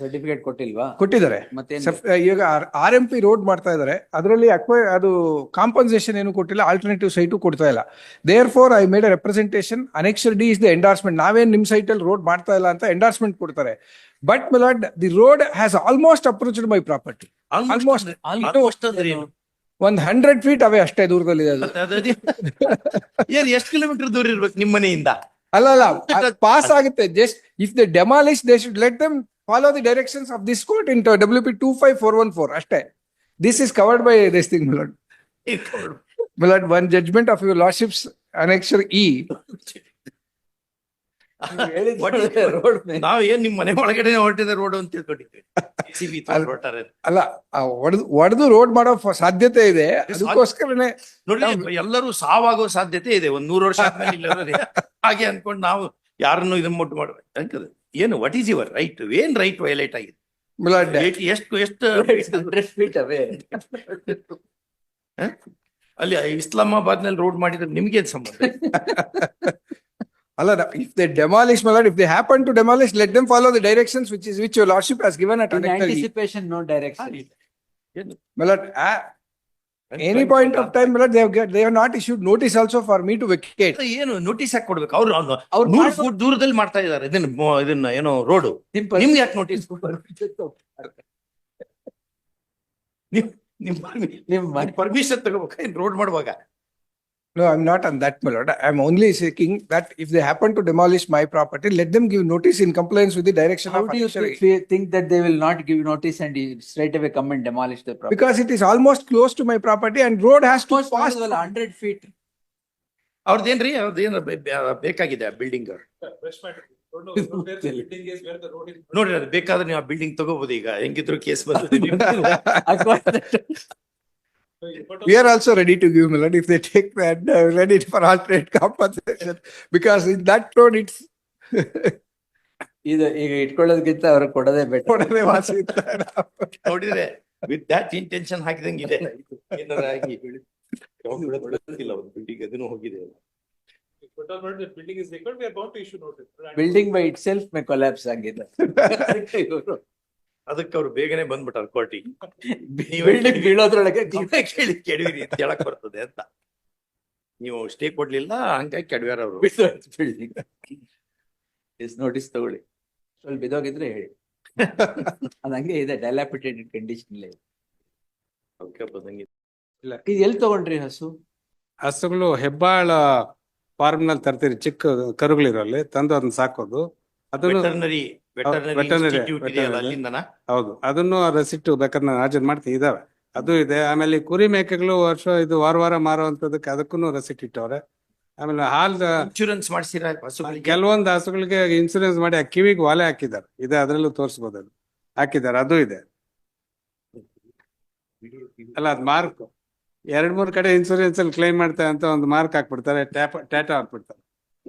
Certificate ಕೊಟ್ಟಿಲ್ವಾ? ಕೊಟ್ಟಿದ್ದಾರೆ. ಮತ್ತೆ ಈಗ ಆರ್ ಎಂ ಪಿ ರೋಡ್ ಮಾಡ್ತಾ ಇದ್ದಾರೆ. ಅದರಲ್ಲಿ ಅಕ್ವೈ ಅದು ಕಾಂಪನ್ಸೇಷನ್ ಏನು ಕೊಟ್ಟಿಲ್ಲ ಆಲ್ಟರ್ನೇಟಿವ್ ಸೈಟು ಕೊಡ್ತಾ ಇಲ್ಲ. Therefore I made representation annexure D is the endorsement ನಾವೇನು ನಿಮ್ ಸೈಟ್ ಅಲ್ಲಿ ರೋಡ್ ಮಾಡ್ತಾ ಇಲ್ಲ ಅಂತ ಎಂಡಾರ್ಸ್ಮೆಂಟ್ ಕೊಡ್ತಾರೆ. But milord the road has almost approached my property almost ಒಂದ್ ಹಂಡ್ರೆಡ್ ಫೀಟ್ ಅವೇ ಅಷ್ಟೇ ದೂರದಲ್ಲಿ ಎಷ್ಟು ಕಿಲೋಮೀಟರ್ ದೂರ ಇರ್ಬೇಕು ನಿಮ್ಮ ಮನೆಯಿಂದ? ಅಲ್ಲ ಅಲ್ಲ ಪಾಸ್ ಆಗುತ್ತೆ. Just if the demolish they should let them follow the directions of this court in W P two five four one four ಅಷ್ಟೇ. This is covered by this thing milord milord one judgment of your lordships annexure E ನಾವ್ ಏನ್ ನಿಮ್ ಮನೆ ಒಳಗಡೆ ಹೊರಟಿದೆ road ಅಂತ ತಿಳ್ಕೊಂಡಿದ್ವಿ ಅಲ್ಲ. ಒಡೆದು ರೋಡ್ ಮಾಡೋ ಸಾಧ್ಯತೆ ಇದೆ. ಅದಕ್ಕೋಸ್ಕರನೇ ನೋಡಿ ಎಲ್ಲರೂ ಸಾವಾಗೋ ಸಾಧ್ಯತೆ ಇದೆ. ಒಂದ್ ನೂರು ವರ್ಷ ಆದ್ಮೇಲೆ ಹಾಗೆ ಅನ್ಕೊಂಡು ನಾವು ಯಾರನ್ನು ಇದನ್ನ ಮುಟ್ಟು ಮಾಡ್ಬೇಕು. ಏನು ವಾಟ್ ಈಸ್ ಯುವರ್ ರೈಟ್ ಏನ್ ರೈಟ್ ವೈಲೇಟ್ ಆಗಿದೆ? ಎಷ್ಟು ಎಷ್ಟು? ಅಲ್ಲಿ ಇಸ್ಲಾಮಾಬಾದ್ನಲ್ಲಿ ರೋಡ್ ಮಾಡಿದ್ರೆ ನಿಮ್ಗೇನ್ ಸಂಬಂಧ? ಅಲ್ಲ if they demolish milord if they happen to demolish let them follow the directions which is which your lordship time, point of time they they have not issued notice also for me to vacate. ಏನು notice ಯಾಕೆ ಕೊಡ್ಬೇಕು ಅವ್ರು ಅವ್ರು ನೂರು foot ದೂರದಲ್ಲಿ ಮಾಡ್ತಾ ಇದಾರೆ ಇದನ್ನ ಮೊ- ಇದನ್ನ ಏನೋ ರೋಡ್ ನಿಮ್ಗೆ ಯಾಕೆ ನೋಟಿಸ್ ನಿಮ್ ನಿಮ್ ಪರ್ಮಿಷನ್ ತಗೋಬೇಕು ರೋಡ್ ಮಾಡುವಾಗ No, I'm not on that, Milord. I'm only seeking that if they happen to demolish my property, let them give notice in compliance with the direction How of do you Annexure E. thi- think that they will not give notice and you straight away come and demolish the property? Because it is almost close to my property and road has to pass. Hundred feet ಅವ್ರದ್ದೇನ್ರಿ ಅವ್ರದ್ದೇನು ಬೇಕಾಗಿದೆ building ನೋಡ್ರಿ ಅದು ಬೇಕಾದ್ರೆ ನೀವು ಆ building ತಗೋಬಹುದು ಈಗ ಹೆಂಗಿದ್ರು case ಬರ್ತದೆ We are also ready to give, Milan if they take that, uh, ready for alternate compensation. Because in that tone it's. ಇದು ಈಗ ಇಟ್ಕೊಳ್ಳೋದಕ್ಕಿಂತ ಅವ್ರಿಗೆ ಕೊಡೋದೇ ಬೆಟರ್ ಕೊಡದೆ ವಾಸಿ ಇತ್ತು. ನೋಡಿದ್ರೆ ವಿತ್ ದಟ್ ಇಂಟೆನ್ಷನ್ ಹಾಕಿದಂಗಿದೆ ಏನಾರ ಆಗಿ ಬಿಲ್ಡಿಂಗ್ ಅದನ್ನು ಹೋಗಿದೆ building is vacant, we are bound to issue notice. Building by itself may collapse ಆಗಿದೆ ಅದಕ್ಕೆ ಅವ್ರು ಬೇಗನೆ ಬಂದ್ಬಿಟ್ಟಾರ ಕೋರ್ಟಿಗೆ. ಬಿಲ್ಡಿಂಗ್ ಬೀಳೋದ್ರೊಳಗೆ ಕೇಳಿ ಕೆಡವಿರಿ ಅಂತ ಹೇಳಕ್ ಬರ್ತದೆ ಅಂತ. ನೀವು ಸ್ಟೇ ಕೊಡ್ಲಿಲ್ಲ ಹಂಗಾಗಿ ಕೆಡವ್ಯಾರ ಅವರು. ಇಸ್ ನೋಟಿಸ್ ತಗೊಳ್ಳಿ. ಸ್ವಲ್ಪ ಬಿದೋಗಿದ್ರೆ ಹೇಳಿ. ಅದಂಗೆ ಹಂಗೆ ಇದೆ ಡೈಲಾಪಿಟೇಟೆಡ್ ಕಂಡೀಷನ್ ಇದೆ. ಇದು ಎಲ್ಲಿ ತಗೊಂಡ್ರಿ ಹಸು? ಹಸುಗಳು ಹೆಬ್ಬಾಳ ಫಾರ್ಮ್ನಲ್ಲಿ ತರ್ತೀರಿ ಚಿಕ್ಕ ಕರುಗಳಿರಲ್ಲಿ ತಂದು ಅದನ್ನ ಸಾಕೋದು. ಅದನ್ನ ವೆಟರ್ನರಿ ವೆಟರ್ನರಿ veterinary, ಇನ್ಸ್ಟಿಟ್ಯೂಟ್ ಇದೆಯಲ್ಲ veterinary. ಅಲ್ಲಿಂದನ? ಹೌದು. ಅದನ್ನು ರೆಸಿಟ್ ಬೇಕಾದ್ರೆ ನಾನು ಹಾಜರು ಮಾಡ್ತೀನಿ. ಇದಾವೆ. ಅದು ಇದೆ. ಆಮೇಲೆ ಈ ಕುರಿ ಮೇಕೆಗಳು ವರ್ಷ ಇದು ವಾರ ವಾರ ಮಾರುವಂತದಕ್ಕೆ ಅದಕ್ಕೂ ರೆಸಿಟ್ ಇಟ್ಟವ್ರೆ. ಆಮೇಲೆ ಹಾಲ್ ಇನ್ಶೂರೆನ್ಸ್ ಮಾಡಿಸಿರ ಹಸುಗಳಿಗೆ? ಕೆಲವೊಂದು ಹಸುಗಳಿಗೆ ಇನ್ಶೂರೆನ್ಸ್ ಮಾಡಿ ಆ ಕಿವಿಗೆ ವಾಲೆ ಹಾಕಿದ್ದಾರೆ. ಇದೆ ಅದರಲ್ಲೂ ತೋರಿಸ್ಬೋದು ಅದು. ಹಾಕಿದ್ದಾರೆ. ಅದು ಇದೆ. ಅಲ್ಲ ಅದ್ ಮಾರ್ಕ್. ಎರಡ್ ಮೂರ್ ಕಡೆ ಇನ್ಸೂರೆನ್ಸ್ ಅಲ್ಲಿ ಕ್ಲೈಮ್ ಮಾಡ್ತಾರೆ ಅಂತ ಒಂದು ಮಾರ್ಕ್ ಹಾಕ್ಬಿಡ್ತಾರೆ. ಟ್ಯಾಪ್ ಟ್ಯಾಟಾ ಹಾಕ್ಬಿಡ್ತಾರೆ.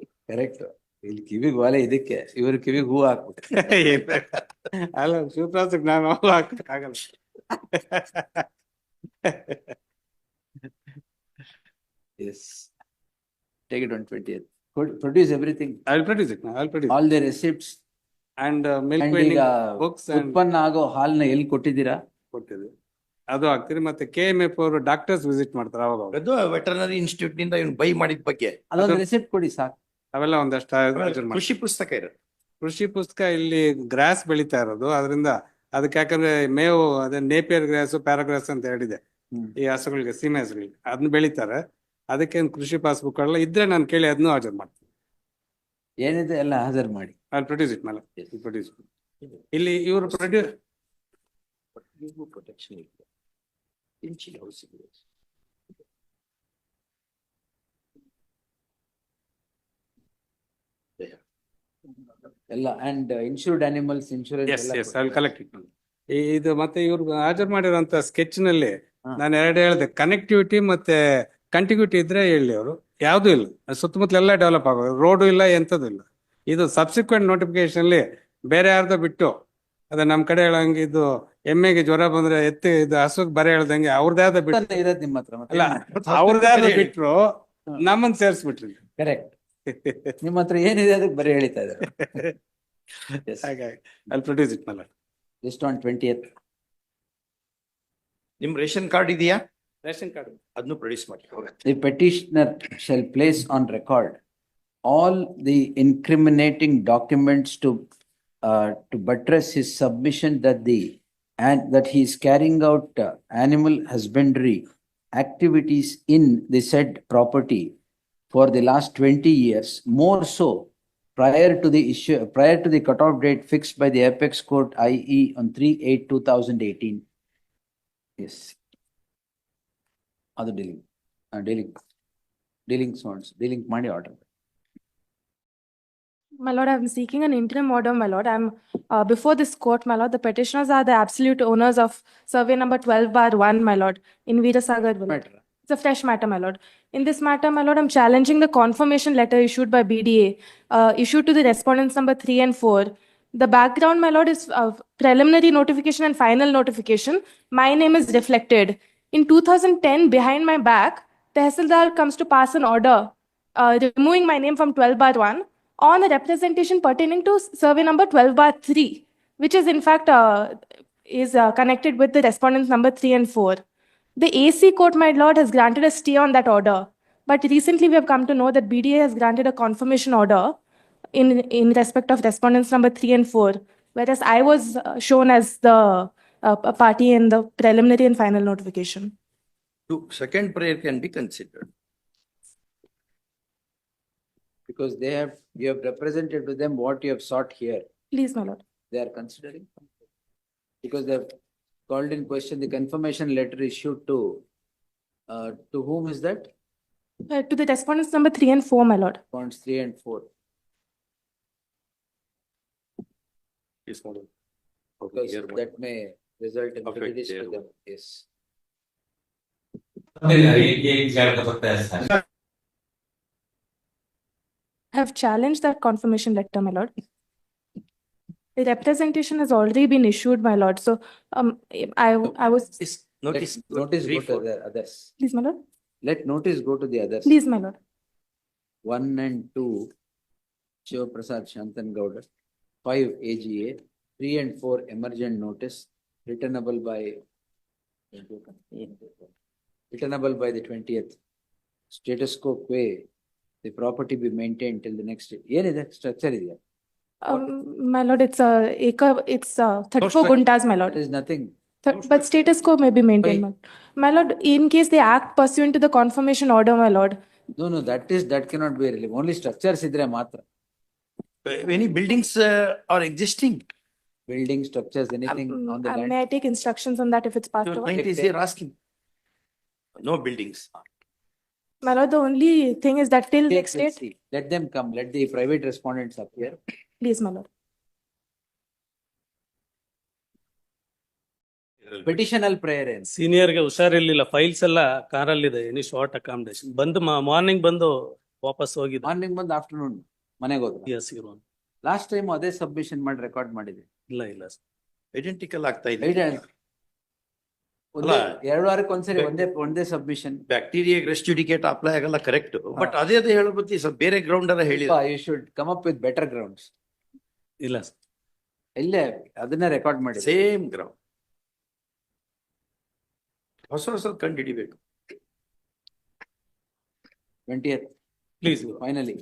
ಕರೆಕ್ಟ್ ಇಲ್ಲಿ ಕಿವಿ ಗೋಲೆ ಇದಕ್ಕೆ ಇವ್ರ ಕಿವಿಗೆ ಹೂ ಹಾಕ್ಬಿಟ್ಟು ಅಲ್ಲ ಶಿವಪ್ರಾಸಕ್ ನಾನು ಹಾಕಕ್ಕಾಗಲ್ಲ yes take it one twenty produce everything I produce it I produce all the receipts And milk and milk ಈಗ ಬುಕ್ಸ್ and ಉತ್ಪನ್ನ ಆಗೋ ಹಾಲ್ನ ಎಲ್ಲಿ ಕೊಟ್ಟಿದ್ದೀರಾ? ಕೊಟ್ಟಿದೆ. ಅದು ಹಾಕ್ತೀರಿ ಮತ್ತೆ ಕೆ ಎಂ ಎಫ್ ಅವರು ಡಾಕ್ಟರ್ಸ್ ವಿಸಿಟ್ ಮಾಡ್ತಾರೆ ಅವಾಗ ವೆಟರ್ನರಿ ಇನ್ಸ್ಟಿಟ್ಯೂಟ್ನಿಂದ ಇವ್ನು ಬೈ ಮಾಡಿದ ಬಗ್ಗೆ. ಅದೊಂದು ಅದು- ರೆಸಿಪ್ಟ್ ಕೊಡಿ ಸಾಕು. ಅವೆಲ್ಲ ಒಂದಷ್ಟು. ಕೃಷಿ ಪುಸ್ತಕ ಇರುತ್ತೆ. ಕೃಷಿ ಪುಸ್ತಕ ಇಲ್ಲಿ ಗ್ರಾಸ್ ಬೆಳೀತಾ ಇರೋದು. ಅದರಿಂದ ಅದಕ್ಕೆ ಯಾಕಂದ್ರೆ ಮೇವು ಅದೇ ನೇಪಿಯರ್ ಗ್ರಾಸ್ ಪ್ಯಾರಾಗ್ರಾಸ್ ಅಂತ ಹೇಳಿದೆ ಹ್ಮ್. ಈ ಹಸುಗಳಿಗೆ ಸೀಮೆ ಹಸುಗಳಿಗೆ. ಅದನ್ನ ಬೆಳೀತಾರೆ. ಅದಕ್ಕೆ ಕೃಷಿ ಕೃಷಿ ಪಾಸ್ಬುಕ್ ಎಲ್ಲ ಇದ್ರೆ ನಾನು ಕೇಳಿ ಅದನ್ನು ಹಾಜರ್ ಮಾಡ್ತೀನಿ. ಏನಿದೆ ಎಲ್ಲ ಹಾಜರ್ ಮಾಡಿ. ಅಲ್ಲಿ ಪ್ರೊಡ್ಯೂಸ್ ಇಟ್ ಮೇಲೆ ಪ್ರೊಡ್ಯೂಸ್ ಇಲ್ಲಿ ಇವರು ಪ್ರೊಡ್ಯೂಸ್ ಪ್ರೊಟೆಕ್ಷನ್ ಇದೆ ಇಂಚಿನ ಹೌಸಿಗೆ ಎಲ್ಲ and insured animals yes yes insurance ಅಲ್ಲಿ ಕಲೆಕ್ಟ್ ಇಟ್ ಇದು ಮತ್ತೆ ಇವ್ರು ಹಾಜರ್ ಮಾಡಿರೋಂತ ಸ್ಕೆಚ್ನಲ್ಲಿ ಹಾ. ನಾನು ಎರಡು ಹೇಳಿದೆ ಕನೆಕ್ಟಿವಿಟಿ ಮತ್ತೆ ಕಂಟಿನ್ಯೂಟಿ ಇದ್ರೆ ಹೇಳಿ ಅವರು. ಯಾವ್ದು ಇಲ್ಲ. ಸುತ್ತಮುತ್ತಲೆಲ್ಲ ಡೆವಲಪ್ ಆಗೋದು. ರೋಡು ಇಲ್ಲ ಎಂಥದ್ದು ಇಲ್ಲ. ಇದು ಸಬ್ಸಿಕ್ವೆಂಟ್ ನೋಟಿಫಿಕೇಶನ್ ಅಲ್ಲಿ ಬೇರೆ ಯಾರ್ದೋ ಬಿಟ್ಟು ಅದೇ ನಮ್ ಕಡೆ ಹೇಳಂಗೆ ಇದು ಎಮ್ಮೆಗೆ ಜ್ವರ ಬಂದ್ರೆ ಎತ್ತಿ ಇದು ಹಸುಗ್ ಬರೆ ಹೇಳ್ದಂಗೆ ಅವ್ರದ್ದೇ ಯಾವ್ದೋ ಬಿಟ್ಟು ಇರೋದು ನಿಮ್ಮ ಹತ್ರ ಅಲ್ಲ ಅವ್ರದ್ದು ಬಿಟ್ರು ನಮ್ಮನ್ನ ಸೇರಿಸ್ಬಿಟ್ರಿ. ಕರೆಕ್ಟ್ ನಿಮ್ಮ ಹತ್ರ ಏನಿದೆ ಅದಕ್ಕೆ ಬರೀ ಹೇಳ್ತಾ ಇದ್ದಾರೆ Yes. ಹಾಗಾಗಿ ಅಲ್ಲಿ ಪ್ರೊಡ್ಯೂಸ್ ಇಟ್ ಮೇಲೆ just on twentieth. ನಿಮ್ ರೇಷನ್ ಕಾರ್ಡ್ ಇದೆಯಾ ರೇಷನ್ ಕಾರ್ಡ್ ಅದನ್ನು ಪ್ರೊಡ್ಯೂಸ್ ಮಾಡಿ The petitioner shall place on record all the incriminating documents to uh, to buttress his submission that the and that he is carrying out uh, animal husbandry activities in the said property for the last 20 years, more so prior to the issue, prior to the cutoff date fixed by the apex court, i.e. on 3-8-2018. Yes. Other dealing, uh, dealing, dealing sorts, dealing money order. My lord, I'm seeking an interim order, my lord. I'm uh, before this court, my lord. The petitioners are the absolute owners of survey number 12 bar 1, my lord, in Veera Sagar. Matter. It's a fresh matter, my lord. In this matter, my lord, I'm challenging the confirmation letter issued by BDA, uh, issued to the respondents number three and four. The background, my lord, is uh, preliminary notification and final notification. My name is reflected. In two thousand ten, behind my back, the Tehsildar comes to pass an order, uh, removing my name from twelve bar one on a representation pertaining to survey number twelve bar three, which is in fact, uh, is uh, connected with the respondents number three and four. The AC Court, my lord, has granted a stay on that order. But recently we have come to know that BDA has granted a confirmation order in, in respect of respondents number three and four, whereas I was uh, shown as the uh, party in the preliminary and final notification. Second prayer can be considered. Because they have, you have represented to them what you have sought here. Please, my lord. They are considering. Because they have called in question the confirmation letter issued to, uh, to whom is that? Uh, to the respondents number three and four, my lord. Points three and four. Because that may result in Affect prejudice to them, yes. I have challenged that confirmation letter, my lord. The representation has already been issued, my lord. So, um, I, I was, Let notice notice go to the others. please, my lord. Let notice go to the others. Please, my lord. One and two, Shiva Prasad Shantan Gowda. Five AGA, three and four emergent notice, returnable by returnable by the twentieth. Status quo quo, the property be maintained till the next, ಏನಿದೆ structure ಇದೆಯಾ? Um, my lord, it's a acre, it's uh, thirty-four structure. guntas, my lord. There is nothing, Th- But status quo may be maintained, my my lord. In case they act pursuant to the confirmation order, my lord. no, no, that is, that cannot be relief, only structures ಇದ್ರೆ ಮಾತ್ರ. Any buildings are existing Building structures, anything Um, on the uh, land. May I take instructions on that if it's passed over? Client is here asking no buildings My lord, the only thing is that till Take, next let's date, see. Let them come, let the private respondents appear. Please, my lord. Petitional prayer ends. ಸೀನಿಯರ್ಗೆ ಹುಷಾರಿರ್ಲಿಲ್ಲ files ಎಲ್ಲ ಕಾರಲ್ಲಿದೆ any short accommodation ಬಂದು morning ಬಂದು ವಾಪಸ್ ಹೋಗಿದ್ದೆ morning ಬಂದು afternoon ಮನೆಗೆ ಹೋದ್ರು. ಎಸ್ ಇರೋನ್ ಲಾಸ್ಟ್ ಟೈಮ್ ಅದೇ ಸಬ್ಮಿಷನ್ ಮಾಡಿ ರೆಕಾರ್ಡ್ ಮಾಡಿದೆ. ಇಲ್ಲ ಇಲ್ಲ ಐಡೆಂಟಿಕಲ್ ಆಗ್ತಾ ಇದೆ ಒಂದೇ ಅಲ್ಲ. ಎರಡು ವಾರಕ್ಕೆ ಒಂದ್ಸರಿ ಒಂದೇ ಒಂದೇ ಸಬ್ಮಿಷನ್. ಬ್ಯಾಕ್ಟೀರಿಯಾ ರೆಸ್ಟಿಡಿಕೇಟ್ ಅಪ್ಲೈ ಆಗಲ್ಲ ಕರೆಕ್ಟ್ ಬಟ್ ಅದೇ ಅದೇ ಹೇಳೋ ಬತ್ತಿ ಸ್ವಲ್ಪ ಬೇರೆ ಗ್ರೌಂಡ್ ಎಲ್ಲ ಹೇಳಿ you should come up with better grounds. ಇಲ್ಲ. ಇಲ್ಲೇ ಅದನ್ನೇ ರೆಕಾರ್ಡ್ ಮಾಡಿ. ಸೇಮ್ ಗ್ರೌಂಡ್ ಹೊಸ ಹೊಸ ಕಂಡು ಹಿಡಿಬೇಕು. Twenty please finally.